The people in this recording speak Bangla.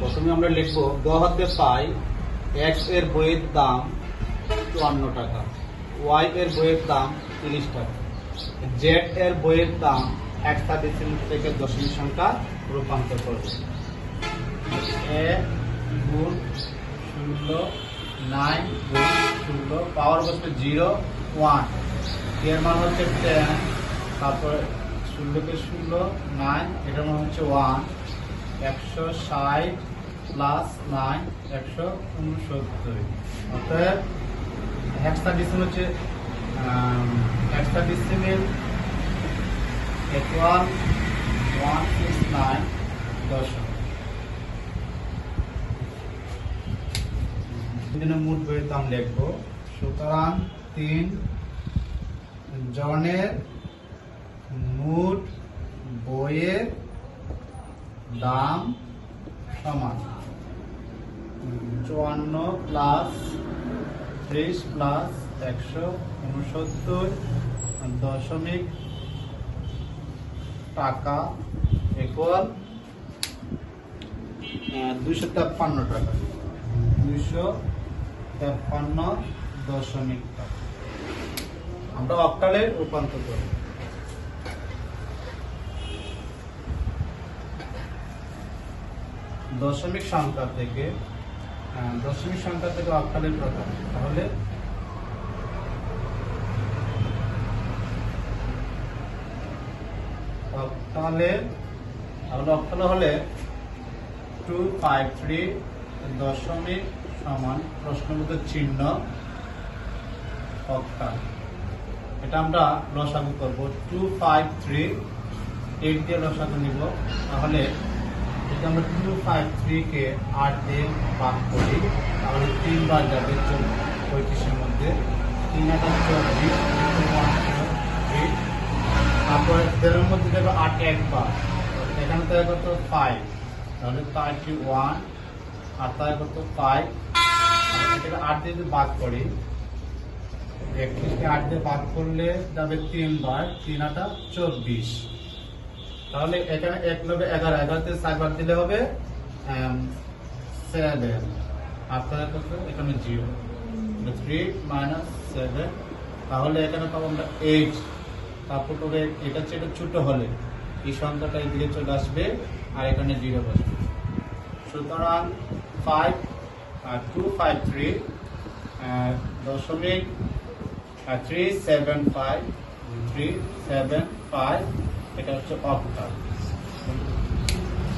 প্রথমে আমরা লিখব গ হাতে পাই, এক্সের বইয়ের দাম চুয়ান্ন টাকা, ওয়াই এর বইয়ের দাম তিরিশ টাকা, জেড এর বইয়ের দাম একটা ডিসিমিল থেকে দশমিক সংখ্যা রূপান্তর করবে। এ গুণ শূন্য, নাইন গুণ শূন্য, পাওয়ার বসবে জিরো, ওয়ান। এর মান হচ্ছে টেন, তারপরে শূন্যকে শূন্য, নাইন, এটার মান হচ্ছে ওয়ান। একশো ষাট প্লাস নাইন একশো উনসত্তর। অর্থাৎ হচ্ছে ইকুয়াল ওয়ান সিক্স নাইন বইয়ের দাম সুতরাং তিন জনের মোট বইয়ের দাম সমান। চুয়ান্ন প্লাস ত্রিশ প্লাস একশো উনসত্তর দশমিক টাকা ইকুয়াল দুইশো তেপ্পান্ন টাকা। দুইশো তেপ্পান্ন দশমিক টাকা। আমরা অক্টালে রূপান্তর করি। দশমিক সংখ্যা থেকে দশমিক সংখ্যা থেকে অক্টালের প্রকার। তাহলে অক্টালের তাহলে অক্টালে হলে টু ফাইভ থ্রি দশমিক সমান প্রশ্নবোধ চিহ্ন অক্টাল এটা আমরা লসাগু করব। টু ফাইভ থ্রি এইট দিয়ে লসাগু নিব। তাহলে যদি আমরা টু ফাইভ থ্রিকে আট দিয়ে ভাগ করি, তাহলে তিনবার যাবে পঁয়ত্রিশের মধ্যে। তিন হাজার চব্বিশ তারপরে তেরোর মধ্যে যাবে আট একবার এখানে তাই কত? ফাইভ তাহলে থার্টি ওয়ান আর তাই কত? ফাইভ এটাকে আট দিয়ে যদি ভাগ করি, একত্রিশকে আট দিয়ে ভাগ করলে যাবে তিনবার, তিন আটা চব্বিশ। তাহলে এখানে এক নেবে এগারো এগারোতে চারবার দিলে হবে সেভেন তাহলে কত? এখানে জিরো থ্রি মাইনাস সেভেন তাহলে এখানে পাবো আমরা এইট তারপর তবে এটা হচ্ছে এটা ছোট হলে এই সংখ্যাটা এদিকে চলে আসবে, আর এখানে জিরো বসবে। সুতরাং ফাইভ টু ফাইভ থ্রি দশমিক three seven five three seven five Pegawai